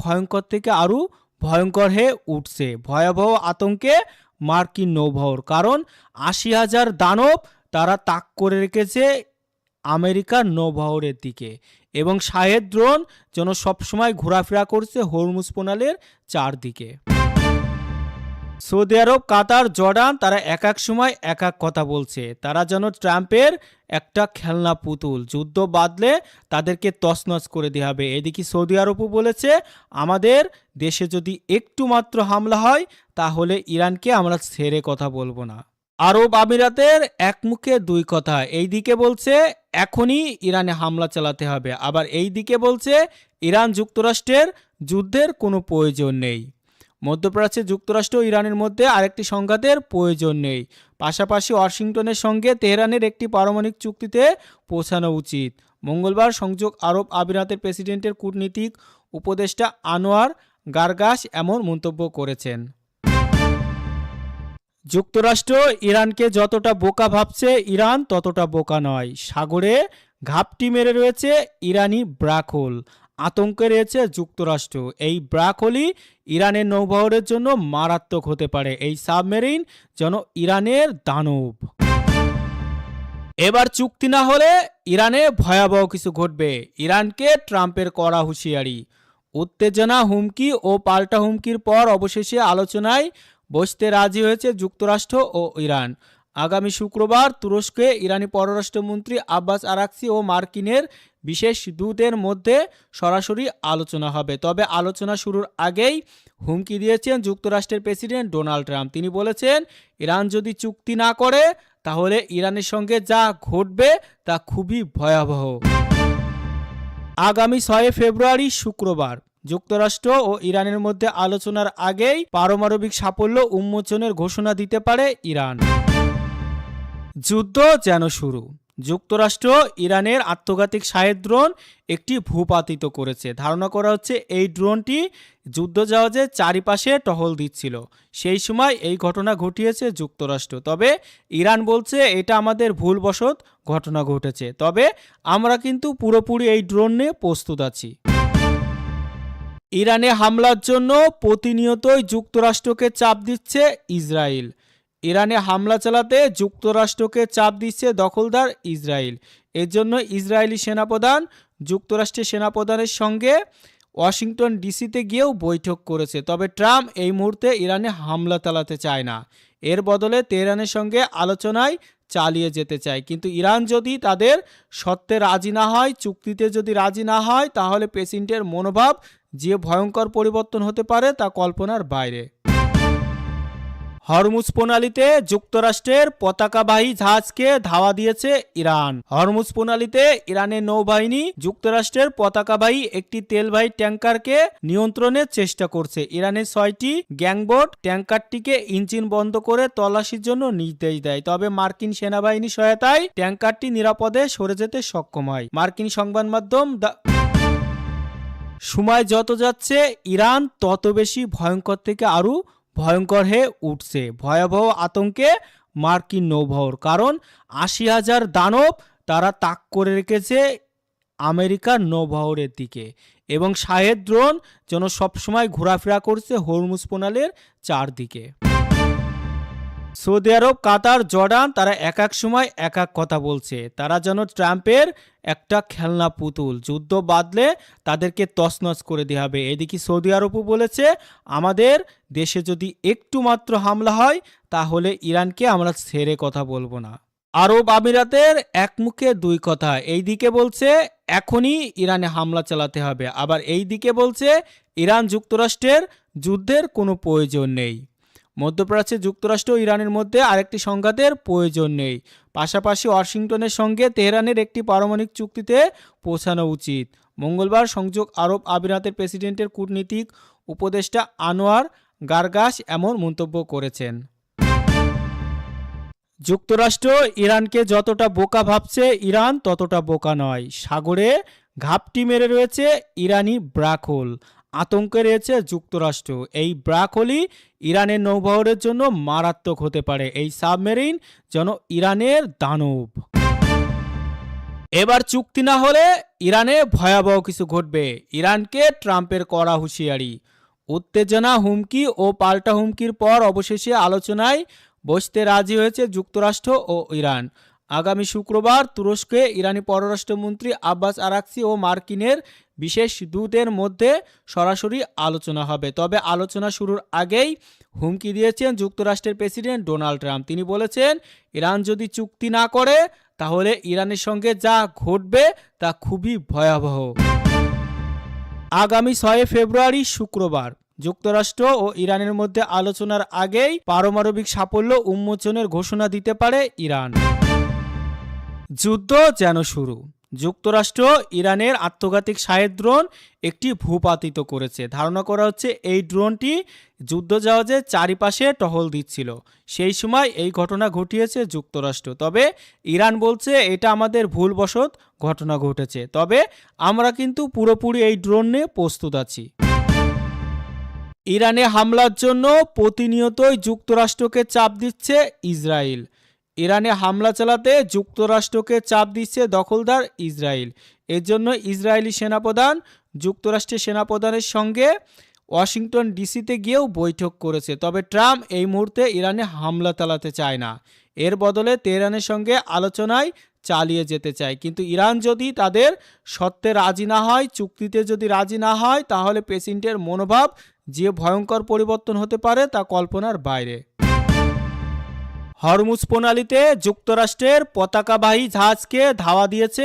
ভয়ঙ্কর থেকে আরও ভয়ঙ্কর হয়ে উঠছে। ভয়াবহ আতঙ্কে মার্কিন নৌবহর। কারণ আশি হাজার দানব তারা তাক করে রেখেছে আমেরিকার নৌবহরের দিকে। এবং শাহেদ ড্রোন যেন সবসময় ঘোরাফেরা করছে হরমুজ প্রণালের চারদিকে। সৌদি আরব, কাতার, জর্ডান, তারা এক এক সময় এক এক কথা বলছে। তারা যেন ট্রাম্পের একটা খেলনা পুতুল, যুদ্ধ বাদলে তাদেরকে তছনছ করে দেওয়া হবে। এদিকে সৌদি আরবও বলেছে, আমাদের দেশে যদি একটু মাত্র হামলা হয়, তাহলে ইরানকে আমরা ছেড়ে কথা বলব না। আরব আমিরাতের এক মুখে দুই কথা। এই দিকে বলছে, এখনই ইরানে হামলা চালাতে হবে। আবার এই দিকে বলছে, ইরান যুক্তরাষ্ট্রের যুদ্ধের কোনো প্রয়োজন নেই। মধ্যপ্রাচ্যে যুক্তরাষ্ট্র ও ইরানের মধ্যে আরেকটি সংঘাতের প্রয়োজন নেই। পাশাপাশি ওয়াশিংটনের সঙ্গে তেহরানের একটি পারমাণবিক চুক্তিতে পৌঁছানো উচিত। মঙ্গলবার সংযোগ আরব আমিরাতের প্রেসিডেন্টের কূটনীতিক উপদেষ্টা আনোয়ার গার্গাস এমন মন্তব্য করেছেন। যুক্তরাষ্ট্র ইরানকে যতটা বোকা ভাবছে, ইরান ততটা বোকা নয়। সাগরে ঘাপটি মেরে রয়েছে ইরানি ব্রাকহোল আতঙ্কে রয়েছে যুক্তরাষ্ট্র। এই ব্রাকহোলই ইরানের নৌবহরের জন্য মারাত্মক হতে পারে। এই সাবমেরিন যেন ইরানের দানব। এবার চুক্তি না হলে ইরানে ভয়াবহ কিছু ঘটবে। ইরানকে ট্রাম্পের কড়া হুঁশিয়ারি। উত্তেজনা, হুমকি ও পাল্টা হুমকির পর অবশেষে আলোচনায় বসতে রাজি হয়েছে যুক্তরাষ্ট্র ও ইরান। আগামী শুক্রবার তুরস্কে ইরানি পররাষ্ট্রমন্ত্রী আব্বাস আরাকসি ও মার্কিনের বিশেষ দূতের মধ্যে সরাসরি আলোচনা হবে। তবে আলোচনা শুরুর আগেই হুমকি দিয়েছেন যুক্তরাষ্ট্রের প্রেসিডেন্ট ডোনাল্ড ট্রাম্প। তিনি বলেছেন, ইরান যদি চুক্তি না করে, তাহলে ইরানের সঙ্গে যা ঘটবে তা খুবই ভয়াবহ। আগামী ছয় ফেব্রুয়ারি শুক্রবার যুক্তরাষ্ট্র ও ইরানের মধ্যে আলোচনার আগেই পারমাণবিক সাফল্য উন্মোচনের ঘোষণা দিতে পারে ইরান। যুদ্ধ যেন শুরু। যুক্তরাষ্ট্র ইরানের আত্মঘাতিক সাহেদ ড্রোন একটি ভূপাতিত করেছে। ধারণা করা হচ্ছে এই ড্রোনটি যুদ্ধজাহাজের চারিপাশে টহল দিচ্ছিল। সেই সময় এই ঘটনা ঘটিয়েছে যুক্তরাষ্ট্র। তবে ইরান বলছে, এটা আমাদের ভুলবশত ঘটনা ঘটেছে। তবে আমরা কিন্তু পুরোপুরি এই ড্রোন নিয়ে প্রস্তুত আছি। ইরানে হামলার জন্য প্রতিনিয়তই যুক্তরাষ্ট্রকে চাপ দিচ্ছে ইসরায়েল। ইরানে হামলা চালাতে যুক্তরাষ্ট্রকে চাপ দিচ্ছে দখলদার ইসরায়েল। এর জন্য ইসরায়েলি সেনাপ্রধান, যুক্তরাষ্ট্রের সেনাপ্রধানের সঙ্গে ওয়াশিংটন ডিসিতে গিয়েও বৈঠক করেছে। তবে ট্রাম্প এই মুহূর্তে ইরানে হামলা চালাতে চায় না। এর বদলে তেহরানের সঙ্গে আলোচনায় চালিয়ে যেতে চায়। কিন্তু ইরান যদি তাদের সত্ত্বে রাজি না হয়, চুক্তিতে যদি রাজি না হয়, তাহলে পেশেন্টের মনোভাব যে ভয়ঙ্কর পরিবর্তন হতে পারে তা কল্পনার বাইরে। হরমুজ প্রণালীতে যুক্তরাষ্ট্রের পতাকাবাহী জাহাজকে ধাওয়া দিয়েছে ইরান। হরমুজ প্রণালীতে ইরানের নৌবাহিনী যুক্তরাষ্ট্রের পতাকাবাহী একটি তেলবাহী ট্যাঙ্কারকে নিয়ন্ত্রণের চেষ্টা করছে। ইরানের ছয়টি গ্যাংবোট ট্যাঙ্কারটিকে ইঞ্জিন বন্ধ করে তল্লাশির জন্য নির্দেশ দেয়। তবে মার্কিন সেনাবাহিনী সহায়তায় ট্যাঙ্কারটি নিরাপদে সরে যেতে সক্ষম হয়। মার্কিন সংবাদ মাধ্যম দ্য সময় যত যাচ্ছে, ইরান তত বেশি ভয়ঙ্কর থেকে আরও ভয়ঙ্কর হয়ে উঠছে। ভয়াবহ আতঙ্কে মার্কিন নৌবহর। কারণ আশি হাজার দানব তারা তাক করে রেখেছে আমেরিকার নৌবহরের দিকে এবং শাহেদ ড্রোন যেন সবসময় ঘোরাফেরা করছে হরমুজ প্রণালের চারদিকে। সৌদি আরব, কাতার, জর্ডান, তারা এক এক সময় এক এক কথা বলছে। তারা যেন ট্রাম্পের একটা খেলনা পুতুল, যুদ্ধ বাদলে তাদেরকে তছনছ করে দেওয়া হবে। এদিকে সৌদি আরবও বলেছে, আমাদের দেশে যদি একটু মাত্র হামলা হয়, তাহলে ইরানকে আমরা ছেড়ে কথা বলব না। আরব আমিরাতের এক মুখে দুই কথা। এই দিকে বলছে, এখনই ইরানে হামলা চালাতে হবে। আবার এই দিকে বলছে, ইরান যুক্তরাষ্ট্রের যুদ্ধের কোনো প্রয়োজন নেই। মধ্যপ্রাচ্যে যুক্তরাষ্ট্র ইরানের মধ্যে আরেকটি সংঘাতের প্রয়োজন নেই। পাশাপাশি ওয়াশিংটনের সঙ্গে তেহরানের একটি পারমাণবিক চুক্তিতে পৌঁছানো উচিত। মঙ্গলবার সংযোগ আরব আমিরাতের প্রেসিডেন্টের কূটনীতিক উপদেষ্টা আনোয়ার গার্গাস এমন মন্তব্য করেছেন। যুক্তরাষ্ট্র ইরানকে যতটা বোকা ভাবছে, ইরান ততটা বোকা নয়। সাগরে ঘাপটি মেরে রয়েছে ইরানি ব্রাকহোল আতঙ্কে রয়েছে যুক্তরাষ্ট্র। এই ব্রাকহোলই ইরানের নৌবহরের জন্য মারাত্মক হতে পারে। এই সাবমেরিন যেন ইরানের দানব। এবার চুক্তি না হলে ইরানে ভয়াবহ কিছু ঘটবে। ইরানকে ট্রাম্পের কড়া হুঁশিয়ারি। উত্তেজনা, হুমকি ও পাল্টা হুমকির পর অবশেষে আলোচনায় বসতে রাজি হয়েছে যুক্তরাষ্ট্র ও ইরান। আগামী শুক্রবার তুরস্কে ইরানি পররাষ্ট্রমন্ত্রী আব্বাস আরাকসি ও মার্কিনের বিশেষ দূতের মধ্যে সরাসরি আলোচনা হবে। তবে আলোচনা শুরুর আগেই হুমকি দিয়েছেন যুক্তরাষ্ট্রের প্রেসিডেন্ট ডোনাল্ড ট্রাম্প। তিনি বলেছেন, ইরান যদি চুক্তি না করে, তাহলে ইরানের সঙ্গে যা ঘটবে তা খুবই ভয়াবহ। আগামী ছয় ফেব্রুয়ারি শুক্রবার যুক্তরাষ্ট্র ও ইরানের মধ্যে আলোচনার আগেই পারমাণবিক সাফল্য উন্মোচনের ঘোষণা দিতে পারে ইরান। যুদ্ধ যেন শুরু। যুক্তরাষ্ট্র ইরানের আত্মঘাতিক সাহেব ড্রোন একটি ভূপাতিত করেছে। ধারণা করা হচ্ছে এই ড্রোনটি যুদ্ধজাহাজের চারিপাশে টহল দিচ্ছিল। সেই সময় এই ঘটনা ঘটিয়েছে যুক্তরাষ্ট্র। তবে ইরান বলছে এটা আমাদের ভুলবশত ঘটনা ঘটেছে। তবে আমরা কিন্তু পুরোপুরি এই ড্রোন নিয়ে প্রস্তুত আছি। ইরানে হামলার জন্য প্রতিনিয়তই যুক্তরাষ্ট্রকে চাপ দিচ্ছে ইসরায়েল। ইরানে হামলা চালাতে যুক্তরাষ্ট্রকে চাপ দিচ্ছে দখলদার ইসরায়েল। এর জন্য ইসরায়েলি সেনাপ্রধান, যুক্তরাষ্ট্রের সেনাপ্রধানের সঙ্গে ওয়াশিংটন ডিসিতে গিয়েও বৈঠক করেছে। তবে ট্রাম্প এই মুহূর্তে ইরানে হামলা চালাতে চায় না। এর বদলে তেহরানের সঙ্গে আলোচনায় চালিয়ে যেতে চায়। কিন্তু ইরান যদি তাদের সত্ত্বে রাজি না হয়, চুক্তিতে যদি রাজি না হয়, তাহলে পেশেন্টের মনোভাব যে ভয়ঙ্কর পরিবর্তন হতে পারে তা কল্পনার বাইরে। হরমুজ প্রণালীতে যুক্তরাষ্ট্রের পতাকাবাহী জাহাজকে ধাওয়া দিয়েছে